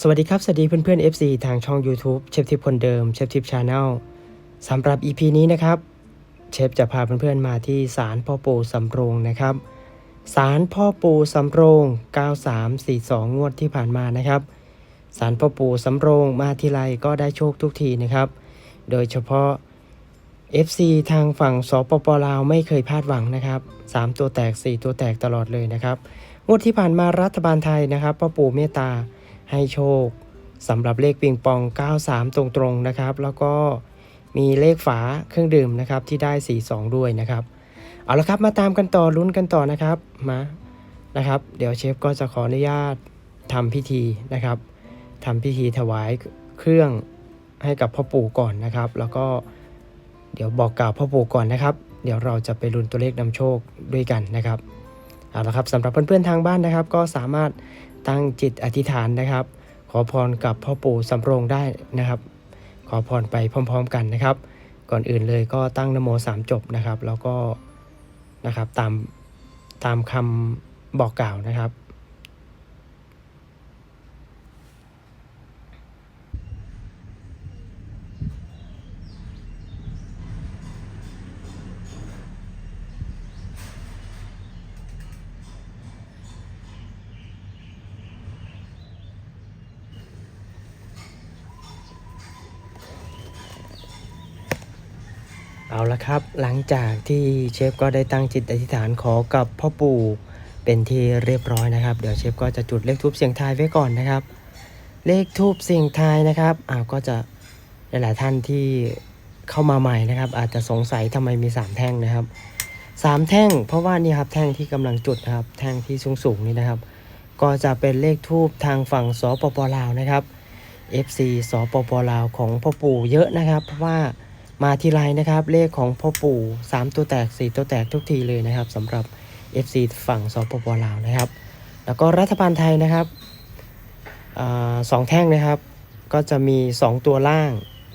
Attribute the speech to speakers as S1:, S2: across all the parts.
S1: สวัสดีครับ สวัสดีเพื่อนๆ FC ทางช่อง YouTube เชฟทิปคนเดิมเชฟทิปชาแนลสำหรับ EP นี้นะครับ เชฟจะพาเพื่อนๆมาที่ศาลพ่อปู่สำโรงนะครับศาลพ่อปู่สำโรง 9342 งวดที่ผ่านมานะครับศาลพ่อปู่สำโรงมาทีไรก็ได้โชคทุกทีนะครับ โดยเฉพาะ FC ทางฝั่งสปปลาวไม่เคยพลาดหวังนะครับ 3 ตัวแตก 4 ตัวแตกตลอดเลยนะครับ งวดที่ผ่านมารัฐบาลไทยนะครับพ่อปู่เมตตา ให้โชคสำหรับเลขปิงปอง 93 ตรงๆนะครับ แล้วก็มีเลขฝาเครื่องดื่มนะครับที่ได้ 42 ด้วยนะครับ เอาละครับมาตามกันต่อลุ้นกันต่อนะครับมานะครับ เดี๋ยวเชฟก็จะขออนุญาตทำพิธีนะครับทำพิธีถวายเครื่องให้กับพ่อปู่ก่อนนะครับ แล้วก็เดี๋ยวบอกกล่าวพ่อปู่ก่อนนะครับ เดี๋ยวเราจะไปลุ้นตัวเลขนำโชคด้วยกันนะครับเอาละครับสำหรับเพื่อนๆทางบ้านนะครับ ก็สามารถ ตั้งจิตอธิษฐานนะครับ ขอพรกับพ่อปู่สำโรงได้นะครับ ขอพรไปพร้อมๆกันนะครับ ก่อนอื่นเลยก็ตั้งนโมสามจบนะครับ แล้วก็นะครับตามตามคำบอกกล่าวนะครับ เอาละครับ หลังจากที่เชฟก็ได้ตั้งจิตอธิษฐานขอกับพ่อปู่เป็นที่เรียบร้อยนะครับ เดี๋ยวเชฟก็จะจุดเลขทูบเสียงทายไว้ก่อนนะครับ เลขทูบเสียงทายนะครับอ้าวก็จะหลายๆท่านที่เข้ามาใหม่นะครับ อาจจะสงสัยทำไมมีสามแท่งนะครับสามแท่ง เพราะว่านี่ครับแท่งที่กำลังจุดนะครับ แท่งที่สูงๆนี่นะครับ ก็จะเป็นเลขทูบทางฝั่งสปปลาวนะครับ FC สปปลาวของพ่อปู่เยอะนะครับเพราะว่า มาทีไรนะครับ เลขของพ่อปู่ 3 ตัวแตก 4 ตัวแตกทุกทีเลยนะครับสำหรับ FC ฝั่งสปปลาวนะครับ แล้วก็รัฐบาลไทยนะครับอสองแท่งนะครับ ก็จะมี 2 ตัวล่าง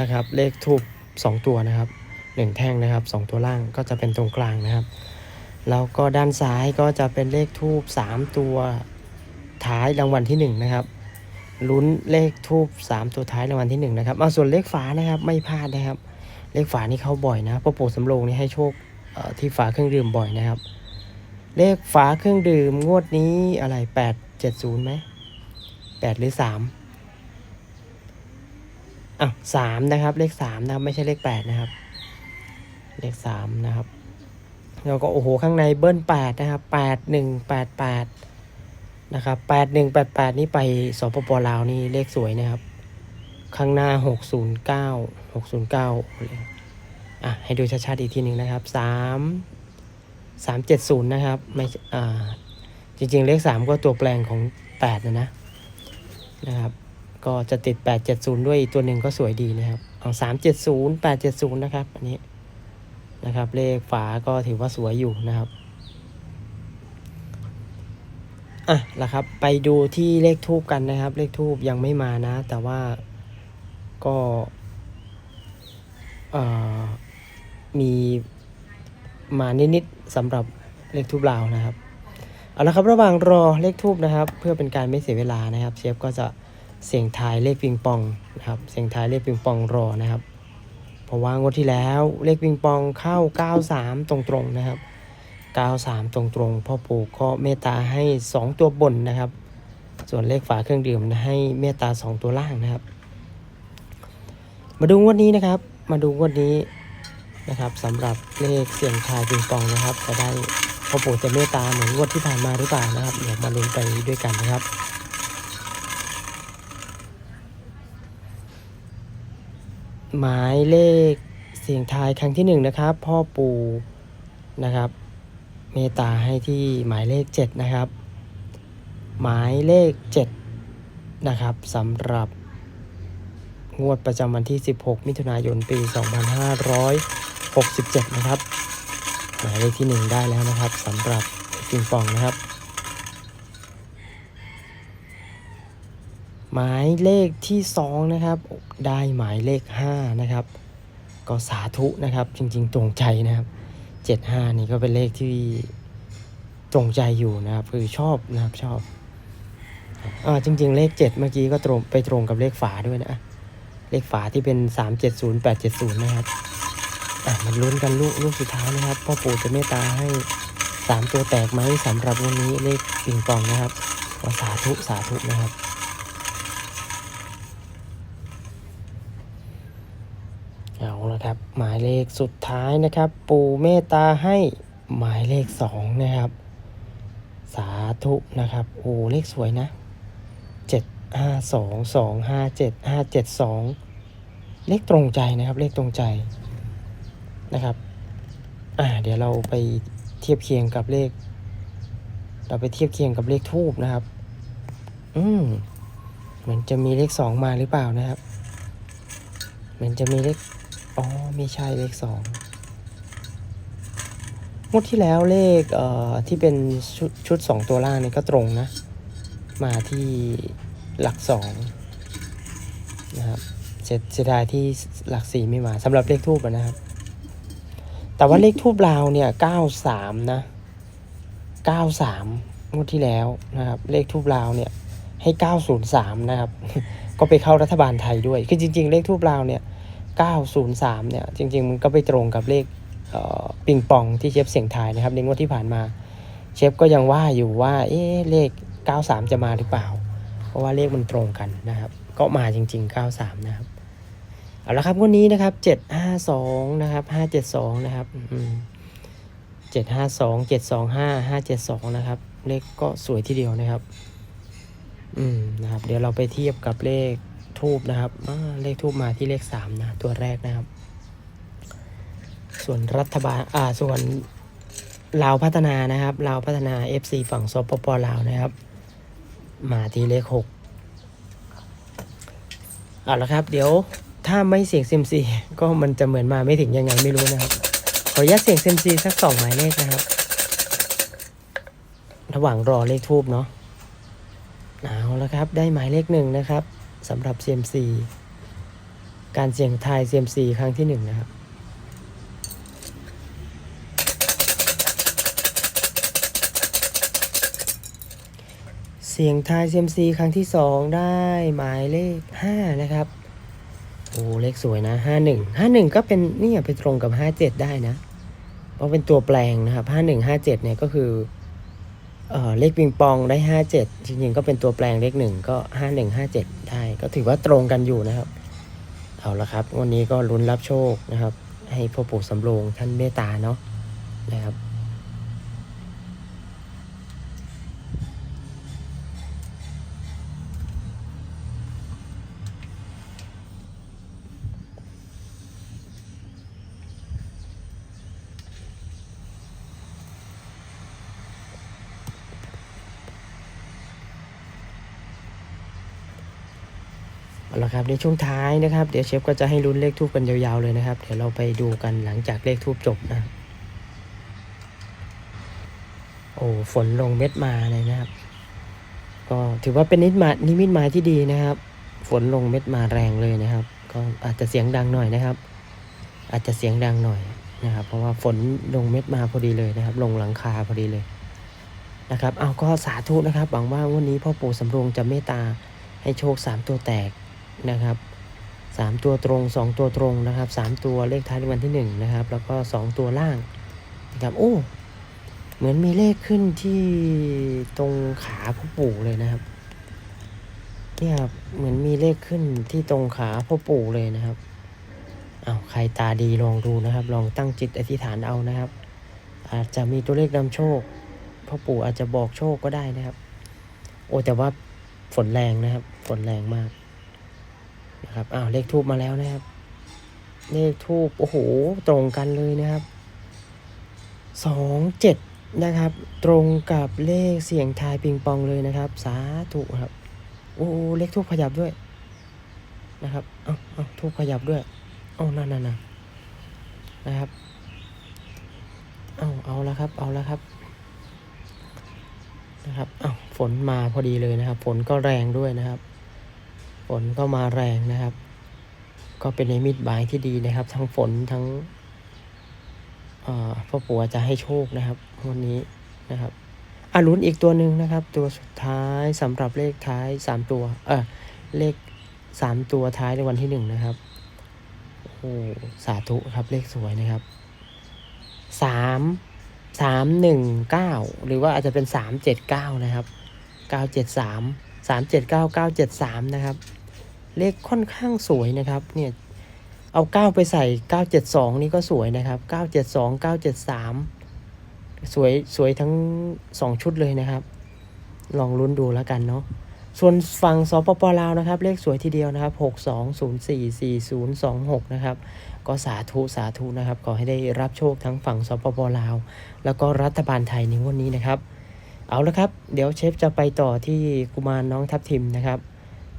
S1: นะครับ เลขทูบ2ตัวนะครับ 1 แท่งนะครับ 2 ตัวล่างก็จะเป็นตรงกลางนะครับ แล้วก็ด้านซ้ายก็จะเป็นเลขทูบ3 ตัวท้ายรางวัลที่ 1 นะครับลุ้นเลขทูบ3 ตัวท้ายรางวัลที่ 1 นะครับเอาส่วนเลขฝานะครับไม่พลาดนะครับ เลขฝานี่เข้าบ่อยนะพ่อปู่สำโรงนี่ให้โชคที่ฝาเครื่องดื่มบ่อยนะครับ เลขฝาเครื่องดื่มงวดนี้อะไรแปดเจ็ดศูนย์ไหมแปดหรือสามอะสามนะครับ เลขสามนะครับ ไม่ใช่เลขแปดนะครับ เลขสามนะครับแล้วก็โอ้โหข้างในเบิ้ลแปดนะครับแปดหนึ่งแปดแปดนะครับแปดหนึ่งแปดแปดนี่ไปสปปลาวนี่เลขสวยนะครับ ข้างหน้า 609 609เลยอะให้ดูชัดๆอีกทีหนึ่งนะครับ 3 370 นะครับไม่อ่าจริงๆ เลข 3 ก็ตัวแปลงของ 8 นะนะนะครับ ก็จะติด 870 ด้วยอีกตัวหนึ่งก็สวยดีนะครับเอา370 870 นะครับ อันนี้นะครับ เลขฝาก็ถือว่าสวยอยู่นะครับอะละครับ ไปดูที่เลขทูบกันนะครับ เลขทูบยังไม่มานะ แต่ว่า ก็มีมานิดๆสำหรับเลขทูบลาวนะครับเอาละครับระหว่างรอเลขทูบนะครับ เพื่อเป็นการไม่เสียเวลานะครับ เชฟก็จะเสียงทายเลขปิงปองนะครับ เสียงทายเลขปิงปองรอนะครับ เพราะว่างวดที่แล้วเลขปิงปองเข้า 93 ตรงๆนะครับ 93 ตรงๆพ่อปู่ก็เมตตาให้ 2 ตัวบนนะครับ ส่วนเลขฝาเครื่องดื่มให้เมตตา 2 ตัวล่างนะครับ มาดูงวดนี้นะครับ มาดูงวดนี้นะครับสำหรับเลขเสี่ยงทายปิงปองนะครับ จะได้พ่อปู่จะเมตตาเหมือนงวดที่ผ่านมาหรือเปล่านะครับ เดี๋ยวมาลุ้นไปด้วยกันนะครับหมายเลขเสี่ยงทายครั้งที่หนึ่งนะครับ พ่อปู่นะครับ เมตตาให้ที่หมายเลขเจ็ดนะครับ หมายเลขเจ็ดนะครับสำหรับ งวดประจำวันที่ 16 มิถุนายนปี 2567 นะครับ หมายเลขที่ 1 ได้แล้วนะครับสำหรับปิงปองนะครับ หมายเลขที่ 2 นะครับ ได้หมายเลข 5 นะครับ ก็สาธุนะครับจริงๆ ตรงใจนะครับ 75 นี่ก็เป็นเลขที่ตรงใจอยู่นะครับคือชอบนะครับชอบอ่าจริง ๆ เลขเจ็ดเมื่อกี้ก็ตรงไปตรงกับเลขฝาด้วยนะ เลขฝาที่เป็นสามเจ็ดศูนย์แปดเจ็ดศูนย์นะครับอะมันลุ้นกันลูกลูกสุดท้ายนะครับพ่อปู่จะเมตตาให้สามตัวแตกไหมสำหรับวันนี้เลขปิงปองนะครับขอสาธุสาธุนะครับเอาละครับ หมายเลขสุดท้ายนะครับ ปู่เมตตาให้หมายเลขสองนะครับ สาธุนะครับโอ้เลขสวยนะ ห้าสองสองห้าเจ็ดห้าเจ็ดสองเลขตรงใจนะครับ เลขตรงใจนะครับอ่าเดี๋ยวเราไปเทียบเคียงกับเลข เราไปเทียบเคียงกับเลขทูบนะครับ อืมเหมือนจะมีเลขสองมาหรือเปล่านะครับ เหมือนจะมีเลขอ๋อไม่ใช่เลขสองงวดที่แล้วเลขเอ่อที่เป็นชุดชุดสองตัวล่างนี่ก็ตรงนะ มาที่ หลักสองนะครับเสียเสดายที่หลักสี่ไม่มาสำหรับเลขทูบนะครับ แต่ว่าเลขทูบลาวเนี่ยเก้าสามนะเก้าสามงวดที่แล้วนะครับ เลขทูบลาวเนี่ยให้เก้าศูนย์สามนะครับ ก็ไปเข้ารัฐบาลไทยด้วย คือจริง ๆ เลขทูบลาวเนี่ย903เนี่ยจริง ๆ มันก็ไปตรงกับเลขเอ่อปิงปองที่เชฟเสียงทายนะครับในงวดที่ผ่านมา เชฟก็ยังว่าอยู่ว่าเอ๊ะเลข 93 จะมาหรือเปล่า ราะว่าเลขมันตรงกันนะครับ ก็มาจริง ๆ 93 นะครับ เอาละครับงวดนี้นะครับ 752 นะครับ 572 นะครับอืม752 725 572นะครับ เลขก็สวยทีเดียวนะครับ อืมนะครับ เดี๋ยวเราไปเทียบกับเลขทูบนะครับเลขทูบมาที่เลขสามนะตัวแรกนะครับ ส่วนรัฐบาลอ่าส่วนลาวพัฒนานะครับลาวพัฒนา FC ฝั่งสปปลาวนะครับ มาที่เลขหกเอาละครับ เดี๋ยวถ้าไม่เสี่ยงเซมซีก็มันจะเหมือนมาไม่ถึงยังไงไม่รู้นะครับ ขออนุญาตเสี่ยงเซมซีสักสองหมายเลขนะครับ ระหว่างรอเลขทูบเนาะเอาละครับ ได้หมายเลขหนึ่งนะครับสำหรับ CMC การเสี่ยงทาย CMC ครั้งที่หนึ่งนะครับ เสียงทาย CMC ครั้งที่สองได้หมายเลขห้านะครับ โอ้เลขสวยนะห้าหนึ่งห้าหนึ่งก็เป็นนี่ไปตรงกับห้าเจ็ดได้นะ เพราะเป็นตัวแปลงนะครับห้าหนึ่งห้าเจ็ดเนี่ยก็คือเออเลขปิงปองได้ห้าเจ็ดจริงๆก็เป็นตัวแปลงเลขหนึ่งก็ห้าหนึ่งห้าเจ็ดได้ ก็ถือว่าตรงกันอยู่นะครับ เอาละครับ วันนี้ก็ลุ้นรับโชคนะครับ ให้พ่อปู่สำโรงท่านเมตตาเนาะนะครับ เอาละครับในช่วงท้ายนะครับ เดี๋ยวเชฟก็จะให้ลุ้นเลขทูบกันยาวๆเลยนะครับ เดี๋ยวเราไปดูกันหลังจากเลขทูบจบนะ โอ้ฝนลงเม็ดมาเลยนะครับ ก็ถือว่าเป็นนิดมานิมิตหมายที่ดีนะครับ ฝนลงเม็ดมาแรงเลยนะครับ ก็อาจจะเสียงดังหน่อยนะครับ อาจจะเสียงดังหน่อยนะครับ เพราะว่าฝนลงเม็ดมาพอดีเลยนะครับ ลงหลังคาพอดีเลยนะครับ เอาก็สาธุนะครับหวังว่าวันนี้พ่อปู่สำโรงจะเมตตาให้โชคสามตัวแตก นะครับสามตัวตรงสองตัวตรงนะครับสามตัวเลขท้ายรางวัลที่หนึ่งนะครับ แล้วก็สองตัวล่างนะครับโอ้เหมือนมีเลขขึ้นที่ตรงขาพ่อปู่เลยนะครับเนี่ยครับเหมือนมีเลขขึ้นที่ตรงขาพ่อปู่เลยนะครับอ้าวใครตาดีลองดูนะครับ ลองตั้งจิตอธิษฐานเอานะครับ อาจจะมีตัวเลขนำโชคพ่อปู่อาจจะบอกโชคก็ได้นะครับ โอ้แต่ว่าฝนแรงนะครับ ฝนแรงมาก นะครับอ้าวเลขทูบมาแล้วนะครับ เลขทูบโอ้โหตรงกันเลยนะครับสองเจ็ดนะครับ ตรงกับเลขเสียงทายปิงปองเลยนะครับ สาธุครับโอ้เลขทูบขยับด้วยนะครับเอ้าเอ้าทูบขยับด้วยเอ้านั่นนั่นนั่นะครับเอาเอาแล้วครับ เอาแล้วครับนะครับเอ้าฝนมาพอดีเลยนะครับ ฝนก็แรงด้วยนะครับ นก็มาแรงนะครับ ก็เป็นในมิตหมายที่ดีนะครับ ทั้งฝนทั้งพ่อปู่จะให้โชคนะครับวันนี้นะครับอะลุ้นอีกตัวหนึ่งนะครับ ตัวสุดท้ายสำหรับเลขท้ายสามตัว เออเลขสามตัวท้ายในวันที่หนึ่งนะครับโอ้โหสาธุครับเลขสวยนะครับสามสามหนึ่งเก้าหรือว่าอาจจะเป็นสามเจ็ดเก้านะครับเก้าเจ็ดสามสามเจ็ดเก้าเก้าเจ็ดสามนะครับ เลขค่อนข้างสวยนะครับเนี่ยเอาเก้าไปใส่เก้าเจ็ดสองนี่ก็สวยนะครับเก้าเจ็ดสองเก้าเจ็ดสามสวยสวยทั้งสองชุดเลยนะครับ ลองลุ้นดูแล้วกันเนาะส่วนฝั่งสปปลาวนะครับ เลขสวยทีเดียวนะครับหกสองศูนย์สี่สี่ศูนย์สองหกนะครับ ก็สาธุสาธุนะครับ ขอให้ได้รับโชคทั้งฝั่งสปปลาว แล้วก็รัฐบาลไทยในวดนี้นะครับ เอาละครับ เดี๋ยวเชฟจะไปต่อที่กุมารน้องทับทิมนะครับ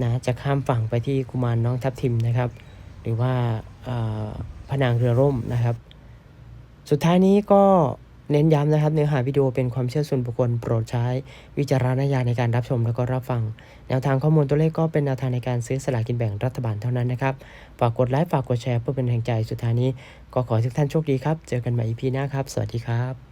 S1: นะจะข้ามฝั่งไปที่กุมารน้องทับทิมนะครับ หรือว่าเอ่อพนางเรือร่มนะครับ สุดท้ายนี้ก็เน้นย้ำนะครับ เนื้อหาวิดีโอเป็นความเชื่อส่วนบุคคลโปรดใช้วิจารณญาณในการรับชมแล้วก็รับฟัง แนวทางข้อมูลตัวเลขก็เป็นแนวทางในการซื้อสลากกินแบ่งรัฐบาลเท่านั้นนะครับฝากกดไลค์ฝากกดแชร์เพื่อเป็นแรงใจสุดท้ายนี้ ก็ขอให้ทุกท่านโชคดีครับ เจอกันใหม่ EP หน้าครับ สวัสดีครับ